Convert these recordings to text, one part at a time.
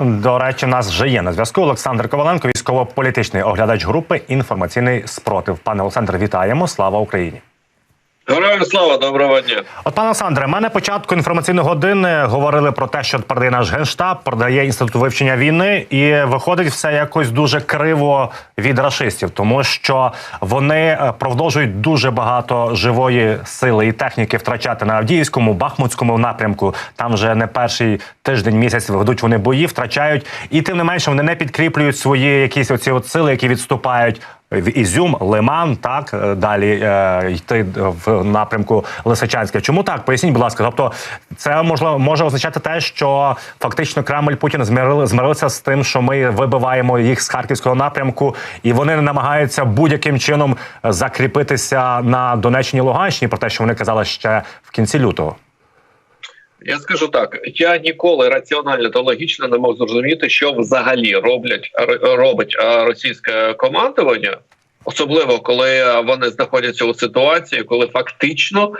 До речі, нас вже є на зв'язку Олександр Коваленко, військово-політичний оглядач групи Інформаційний спротив. Пане Олександр, вітаємо! Слава Україні! Героям слава, доброго дня. От, пане Олександре, ми на початку інформаційної години говорили про те, що передає наш генштаб, продає інститут вивчення війни, і виходить все якось дуже криво від рашистів, тому що вони е, продовжують дуже багато живої сили і техніки втрачати на Авдіївському, Бахмутському напрямку. Там вже не перший тиждень місяць ведуть вони бої, втрачають, і тим не менше вони не підкріплюють свої якісь оці от сили, які відступають в Ізюм, Лиман, так е, далі е, йти в напрямку Лисичанське. Чому так? Поясніть, будь ласка. Тобто, це можливо може означати те, що фактично Кремль Путін змирили змирився з тим, що ми вибиваємо їх з харківського напрямку, і вони намагаються будь-яким чином закріпитися на Донеччині Луганщині, про те, що вони казали ще в кінці лютого. Я скажу так: я ніколи раціонально та логічно не мог зрозуміти, що взагалі роблять робить російське командування, особливо коли вони знаходяться у ситуації, коли фактично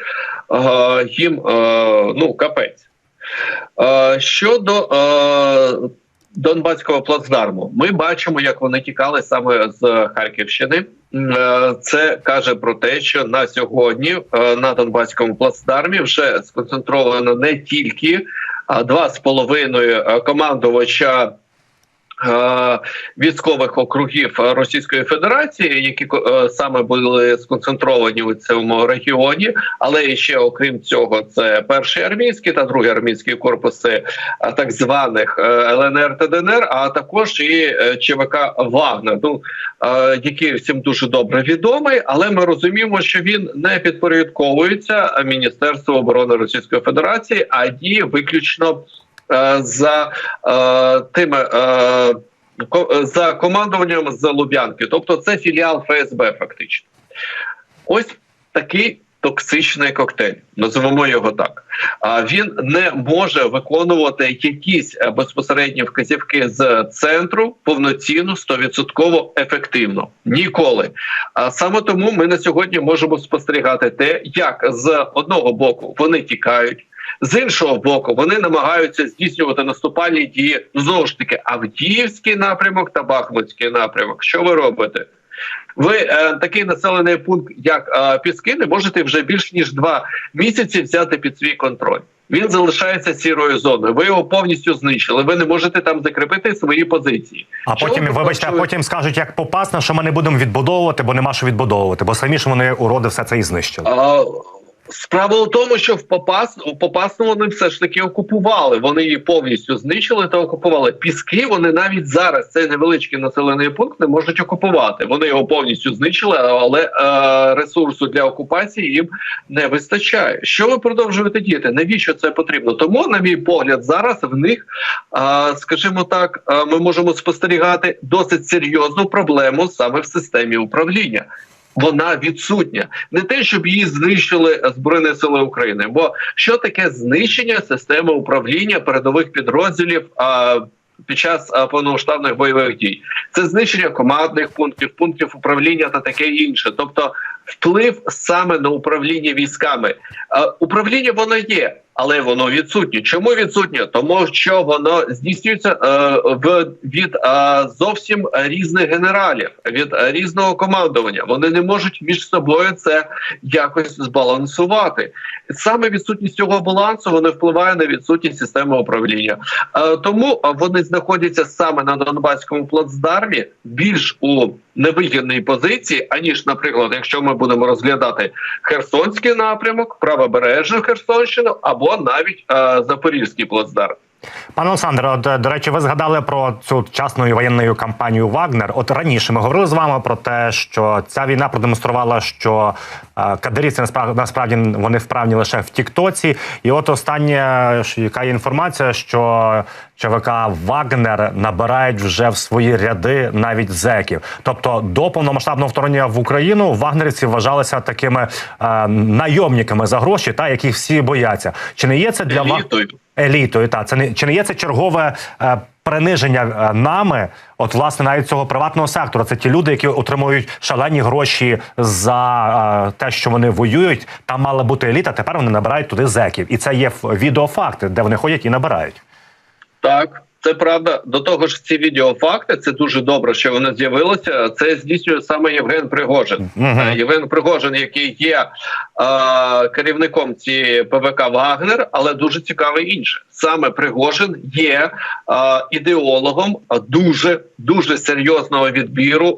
е, їм е, ну капець. Е, щодо е, Донбаського плацдарму, ми бачимо, як вони тікали саме з Харківщини. Е, Це каже про те, що на сьогодні е, на Донбаському плацдармі вже сконцентровано не тільки два з половиною е, командувача. Е, Військових округів Російської Федерації, які е, саме були сконцентровані у цьому регіоні, але ще окрім цього, це перший армійський та другий армійський корпуси а, так званих е, ЛНР та ДНР, а також і е, ЧВК Вагнер, ну е, який всім дуже добре відомий, але ми розуміємо, що він не підпорядковується Міністерству оборони Російської Федерації, а діє виключно е, за е, тими. Е, за командуванням з Лубянки, тобто це філіал ФСБ, фактично. Ось такий токсичний коктейль, називаємо його так. А він не може виконувати якісь е, безпосередні вказівки з центру повноцінно 100% ефективно. Ніколи. А саме тому ми на сьогодні можемо спостерігати те, як з одного боку вони тікають. З іншого боку, вони намагаються здійснювати наступальні дії знову ж таки Авдіївський напрямок та Бахмутський напрямок. Що ви робите? Ви е, такий населений пункт, як е, Піскини, можете вже більш ніж два місяці взяти під свій контроль. Він залишається сірою зоною. Ви його повністю знищили. Ви не можете там закріпити свої позиції. А Що потім, ви вибачте, а потім скажуть, як попасно, що ми не будемо відбудовувати, бо нема що відбудовувати, бо самі ж вони уроди все це і знищили. А, Справа в тому, що в Попас у Попасну вони все ж таки окупували. Вони її повністю знищили та окупували. Піски вони навіть зараз цей невеличкий населений пункт не можуть окупувати. Вони його повністю знищили, але е, ресурсу для окупації їм не вистачає. Що ви продовжуєте діяти? Навіщо це потрібно? Тому, на мій погляд, зараз в них, е, скажімо так, е, ми можемо спостерігати досить серйозну проблему саме в системі управління вона відсутня. Не те, щоб її знищили Збройні Сили України. Бо що таке знищення системи управління передових підрозділів а, під час повномасштабних бойових дій? Це знищення командних пунктів, пунктів управління та таке інше. Тобто вплив саме на управління військами. Управління воно є. Але воно відсутнє. Чому відсутнє? Тому що воно здійснюється е, в від е, зовсім різних генералів, від е, різного командування. Вони не можуть між собою це якось збалансувати. Саме відсутність цього балансу вони впливає на відсутність системи управління. Е, тому е, вони знаходяться саме на Донбаському плацдармі більш у невигідній позиції, аніж, наприклад, якщо ми будемо розглядати Херсонський напрямок, правобережну Херсонщину або навіть е, Запорізький плацдарм. Пане Олександре, от, е, до речі, ви згадали про цю частну воєнну кампанію Вагнер. От раніше ми говорили з вами про те, що ця війна продемонструвала, що е, кадирівці насправді вони вправні лише в Тіктоці. І от остання яка є інформація, що ЧВК Вагнер набирають вже в свої ряди навіть зеків. Тобто до повномасштабного вторгнення в Україну вагнерівці вважалися такими е, найомниками за гроші, та яких всі бояться. Чи не є це для вас? Елітою. Та це не чи не є це чергове е, приниження е, нами? От власне навіть цього приватного сектору. Це ті люди, які отримують шалені гроші за е, те, що вони воюють. Там мала бути еліта. Тепер вони набирають туди зеків, і це є відеофакти, де вони ходять і набирають. Так, Це правда. До того ж, ці відеофакти це дуже добре, що вони з'явилися. Це здійснює саме Євген Пригожин. Uh-huh. Євген Пригожин, який є е, керівником цієї ПВК Вагнер, але дуже цікаве інше. Саме Пригожин є е, ідеологом дуже дуже серйозного відбіру е,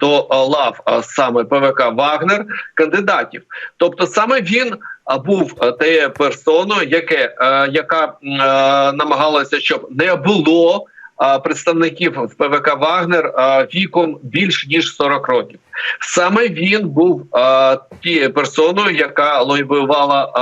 до лав е, саме ПВК Вагнер кандидатів. Тобто, саме він був те персоною, яке яка намагалася, щоб не було. Представників ПВК Вагнер віком більш ніж 40 років. Саме він був тією персоною, яка лобіювала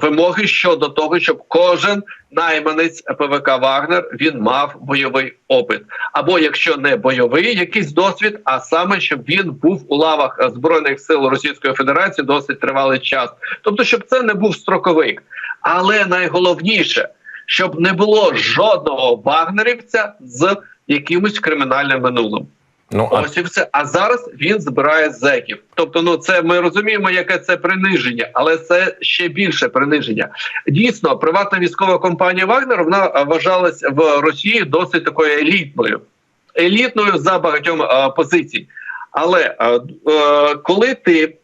вимоги щодо того, щоб кожен найманець ПВК Вагнер він мав бойовий опит, або якщо не бойовий, якийсь досвід, а саме щоб він був у лавах е, збройних сил Російської Федерації досить тривалий час. Тобто, щоб це не був строковик. Але найголовніше, щоб не було жодного вагнерівця з якимось кримінальним минулим. Ну а Ось і все. А зараз він збирає зеків. Тобто, ну це ми розуміємо, яке це приниження, але це ще більше приниження. Дійсно, приватна військова компанія Вагнер вона е, вважалась в Росії досить такою елітною, елітною за багатьом е, позицій. Але е, е, коли ти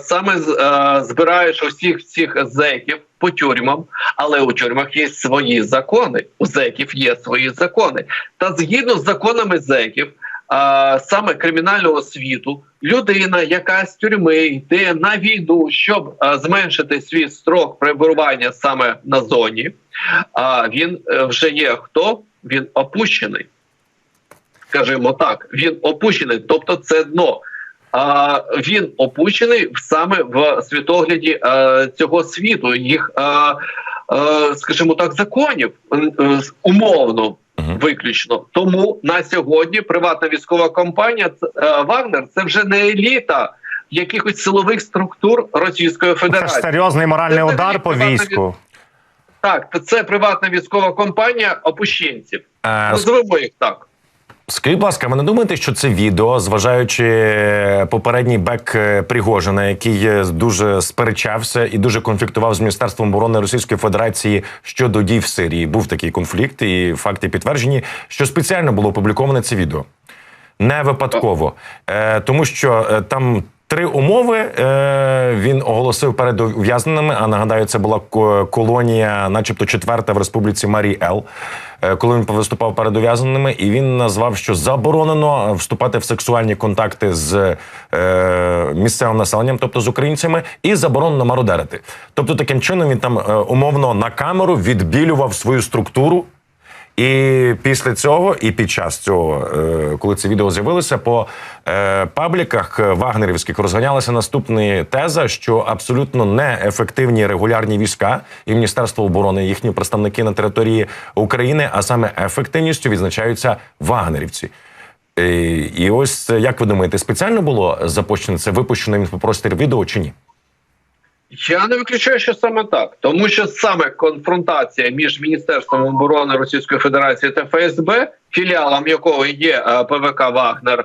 саме е, збираєш усіх цих зеків по тюрмам, але у тюрмах є свої закони. У зеків є свої закони. Та згідно з законами зеків, саме кримінального світу, людина, яка з тюрми йде на війну, щоб зменшити свій строк перебування саме на зоні, він е, вже є хто? Він опущений. Скажімо так, він опущений, тобто це дно. А він опущений саме в світогляді е, цього світу, їх, е, е, скажімо так, законів умовно виключно. Тому на сьогодні приватна військова компанія Вагнер це вже не еліта якихось силових структур Російської Це Федерації. серйозний моральний Це удар по війську. Так, це приватна військова компанія опущенців. Називемо їх так. Скажіть, будь ласка, ви не думаєте, що це відео, зважаючи попередній бек е, Пригожина, який е, дуже сперечався і дуже конфліктував з міністерством оборони Російської Федерації щодо дій в Сирії? Був такий конфлікт, і факти підтверджені, що спеціально було опубліковане це відео. Не випадково, е, тому що е, там три умови е, він оголосив перед ув'язненими. А нагадаю, це була колонія, начебто четверта в республіці Марій Ел, е, коли він виступав перед ув'язненими, і він назвав, що заборонено вступати в сексуальні контакти з е, місцевим населенням, тобто з українцями, і заборонено мародерити. Тобто, таким чином він там умовно на камеру відбілював свою структуру. І після цього, і під час цього, е, коли це відео з'явилося, по е, пабліках вагнерівських розганялася наступна теза, що абсолютно неефективні регулярні війська і Міністерство оборони, їхні представники на території України, а саме ефективністю відзначаються вагнерівці. Е, І ось як ви думаєте, спеціально було запущено це випущено в інфопростір відео чи ні? Я не виключаю, що саме так, тому що саме конфронтація між міністерством оборони Російської Федерації та ФСБ, філіалом якого є е, ПВК Вагнер, е,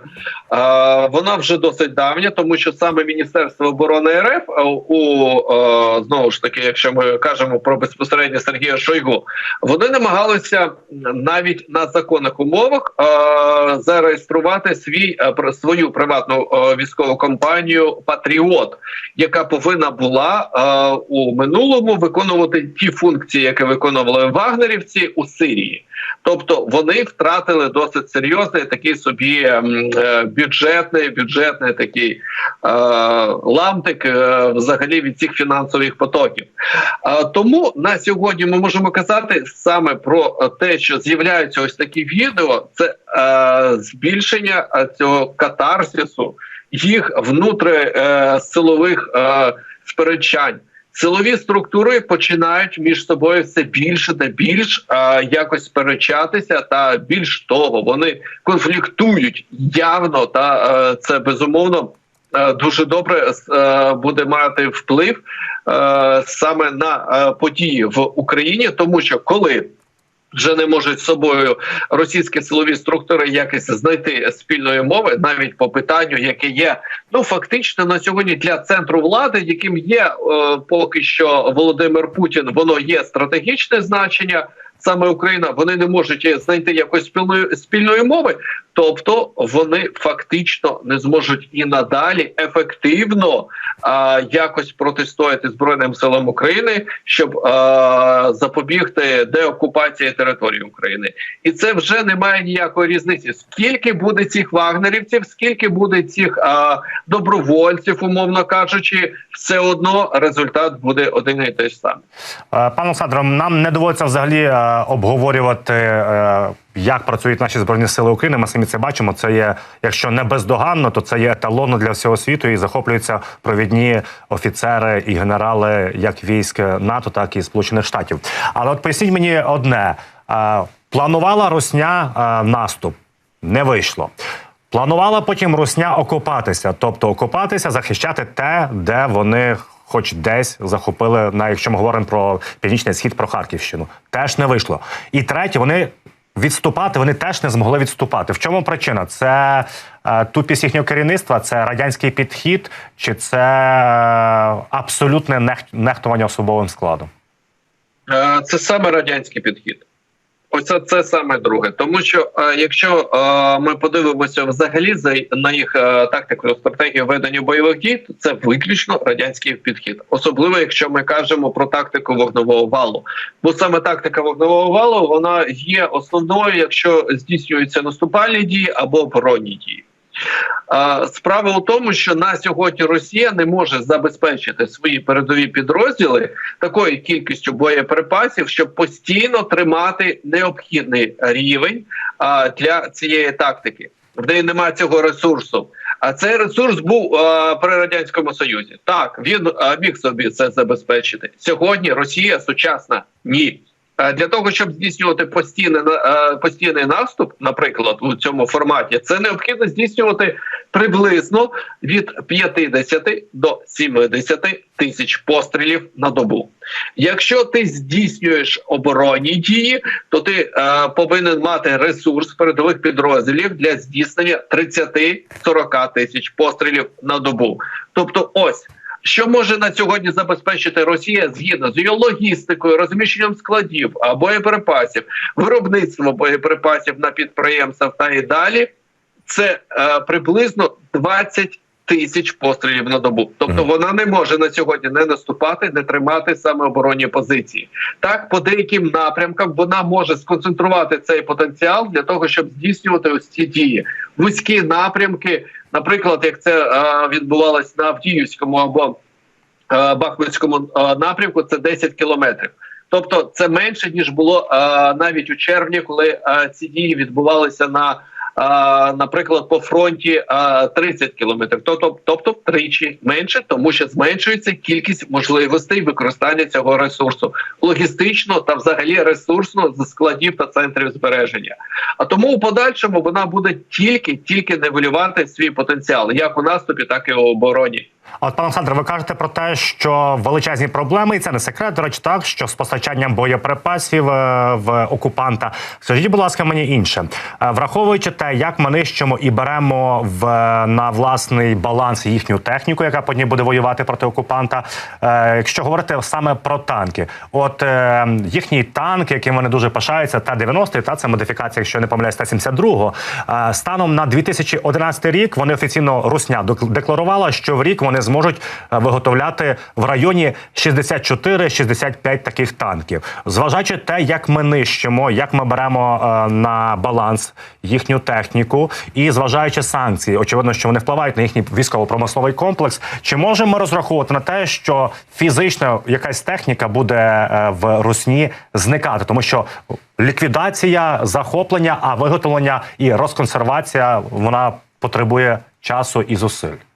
вона вже досить давня, тому що саме Міністерство оборони РФ е, у знову ж таки, якщо ми кажемо про безпосередньо Сергія Шойгу, вони намагалися навіть на законних умовах зареєструвати свій свою приватну військову компанію Патріот, яка повинна була у минулому виконувати ті функції, які виконували вагнерівці у Сирії. Тобто вони втратили досить серйозний такий собі ем, е, бюджетний, бюджетний такий е, ламтик е, взагалі від цих фінансових потоків. Тому на сьогодні ми можемо казати саме про те, що з'являються ось такі відео, це збільшення цього катарсису, їх внутрисилових е, сперечань. Силові структури починають між собою все більше та більш а, якось сперечатися, та більш того, вони конфліктують явно, та а, це безумовно е, дуже добре е, буде мати вплив е, саме на е, події в Україні, тому що коли Вже не можуть собою російські силові структури якось знайти спільної мови, навіть по питанню, яке є ну фактично на сьогодні для центру влади, яким є е, поки що Володимир Путін, воно є стратегічне значення. Саме Україна, вони не можуть знайти якось спільної спільної мови, тобто вони фактично не зможуть і надалі ефективно а, якось протистояти збройним силам України, щоб а, запобігти деокупації території України, і це вже не має ніякої різниці. Скільки буде цих вагнерівців, скільки буде цих а, добровольців, умовно кажучи, все одно результат буде один і той самий. Е, Пане Олександре, нам не доводиться взагалі е, обговорювати, е, як працюють наші збройні сили України. Ми самі це бачимо. Це є, якщо не бездоганно, то це є еталонно для всього світу і захоплюються провідні офіцери і генерали як військ НАТО, так і Сполучених Штатів. Але от поясніть мені одне: Е, планувала Росня е, наступ, не вийшло. Планувала потім Русня окопатися, тобто окопатися, захищати те, де вони хоч десь захопили, на якщо ми говоримо про північний схід, про Харківщину. Теж не вийшло. І третє, вони відступати, вони теж не змогли відступати. В чому причина? Це е, тупість їхнього керівництва, це радянський підхід, чи це е, абсолютне нехтування особовим складом? Е, Це саме радянський підхід. Ось це, саме друге. Тому що е, якщо е, ми подивимося взагалі за на їх е, тактику стратегію ведення бойових дій, то це виключно радянський підхід, особливо якщо ми кажемо про тактику вогневого валу. Бо саме тактика вогневого валу вона є основною, якщо здійснюються наступальні дії або оборонні дії. Справа у тому, що на сьогодні Росія не може забезпечити свої передові підрозділи такою кількістю боєприпасів, щоб постійно тримати необхідний рівень для цієї тактики. В неї немає цього ресурсу. А цей ресурс був а, при радянському союзі. Так він а, міг собі це забезпечити. Сьогодні Росія сучасна ні. Е, Для того щоб здійснювати постійний е, постійний наступ, наприклад, у цьому форматі, це необхідно здійснювати приблизно від 50 до 70 тисяч пострілів на добу. Якщо ти здійснюєш оборонні дії, то ти е, повинен мати ресурс передових підрозділів для здійснення 30-40 тисяч пострілів на добу. Тобто, ось. Що може на сьогодні забезпечити Росія згідно з її логістикою, розміщенням складів, боєприпасів, виробництво боєприпасів на підприємствах та і далі? Це е, приблизно 20 тисяч пострілів на добу. Тобто вона не може на сьогодні не наступати, не тримати саме оборонні позиції. Так, по деяким напрямкам вона може сконцентрувати цей потенціал для того, щоб здійснювати ось ці дії. Вузькі напрямки, наприклад, як це відбувалось на Авдіївському або Бахмутському напрямку, це 10 кілометрів. Тобто це менше ніж було навіть у червні, коли ці дії відбувалися на, наприклад, по фронті е, 30 кілометрів. Тобто, тобто втричі менше, тому що зменшується кількість можливостей використання цього ресурсу логістично та взагалі ресурсно з складів та центрів збереження. А тому у подальшому вона буде тільки тільки нивелювати свій потенціал, як у наступі, так і у обороні. От, пане Олександре, ви кажете про те, що величезні проблеми, і це не секрет, до речі, так що з постачанням боєприпасів е, в окупанта. Скажіть, будь ласка, мені інше, Е, враховуючи те, як ми нищимо і беремо в на власний баланс їхню техніку, яка потім буде воювати проти окупанта. Е, Якщо говорити саме про танки, от е, їхній танк, яким вони дуже пишаються, Т-90, та це модифікація, якщо не помиляюсь, Т-72, е, станом на 2011 рік вони офіційно Русня дек- декларувала, що в рік вони зможуть е, виготовляти в районі 64-65 таких танків. Зважаючи те, як ми нищимо, як ми беремо е, на баланс їхню техніку, і зважаючи санкції, очевидно, що вони впливають на їхній військово-промисловий комплекс. Чи можемо розраховувати на те, що фізично якась техніка буде е, в Русні зникати, тому що ліквідація, захоплення, а виготовлення і розконсервація вона потребує часу і зусиль.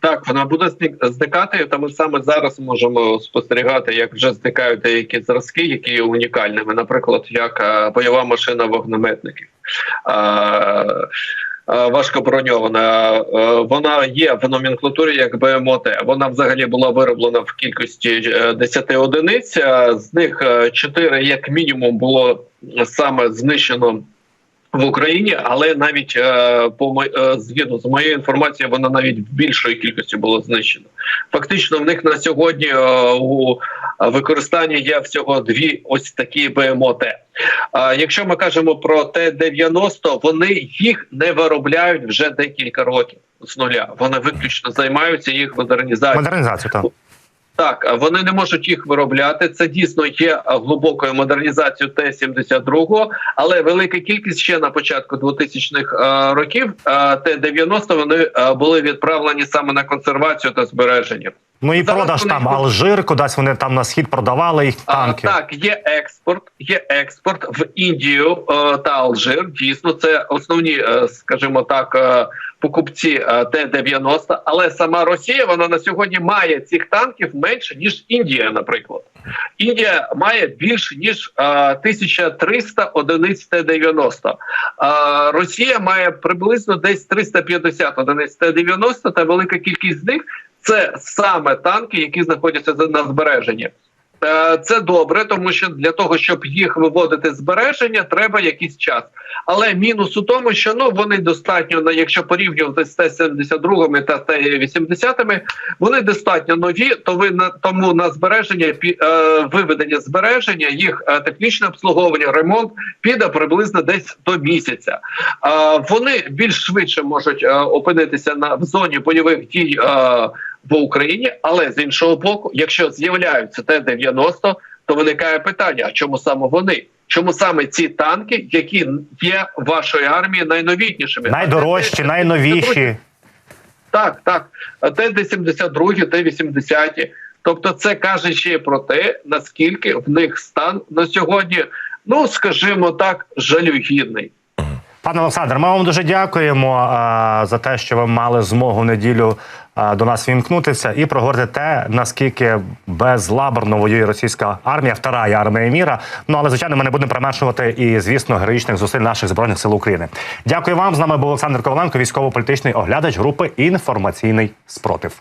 Так, вона буде зник- зникати, та ми саме зараз можемо спостерігати, як вже зникають деякі зразки, які є унікальними, наприклад, як е, бойова машина вогнеметників. Е, е, важкоброньована. Е, Вона є в номенклатурі як БМОТ. Вона взагалі була вироблена в кількості е, 10 одиниць. З них 4 як мінімум було саме знищено. В Україні, але навіть е, по мо- е, згідно з моєю інформацією, вона навіть в більшої кількості було знищено. Фактично, в них на сьогодні е, у використанні є всього дві ось такі БМОТ. Якщо ми кажемо про Т-90, вони їх не виробляють вже декілька років з нуля. Вони виключно займаються їх модернізацією. Модернізацію, так. Так, вони не можуть їх виробляти. Це дійсно є глибокою модернізацією Т-72, але велика кількість ще на початку 2000-х е, років е, Т-90 вони були відправлені саме на консервацію та збереження. Ну і Зараз продаж вони там. Алжир, кудись вони там на схід продавали їх А, так, є експорт, є експорт в Індію е, та Алжир. Дійсно, це основні, е, скажімо так, е, покупці е, Т-90. Але сама Росія вона на сьогодні має цих танків менше ніж Індія, наприклад. Індія має більше ніж е, 1300 одиниць Т-90. Е, Росія має приблизно десь 350 одиниць Т-90, та велика кількість з них це саме танки, які знаходяться на збереженні. Е, Це добре, тому що для того, щоб їх виводити збереження, треба якийсь час. Але мінус у тому, що ну вони достатньо на якщо порівнювати з Т-72 та Т-80, вони достатньо нові. То ви на тому на збереження е, виведення збереження, їх е, технічне обслуговування, ремонт піде приблизно десь до місяця. Вони більш швидше можуть опинитися на в зоні бойових дій. В Україні, але з іншого боку, якщо з'являються Т-90, то виникає питання: а чому саме вони? Чому саме ці танки, які є вашої армії найновітнішими? Найдорожчі, найновіші. Так, так. А Т-72, Т-80. Тобто, це каже ще про те, наскільки в них стан на сьогодні, ну скажімо так, жалюгідний. Пане Олександр, ми вам дуже дякуємо за те, що ви мали змогу в неділю до нас вімкнутися і проговорити те, наскільки безлаберно воює російська армія, втора армія міра. Ну але звичайно, ми не будемо применшувати і, звісно, героїчних зусиль наших збройних сил України. Дякую вам. З нами був Олександр Коваленко, військово-політичний оглядач групи інформаційний спротив.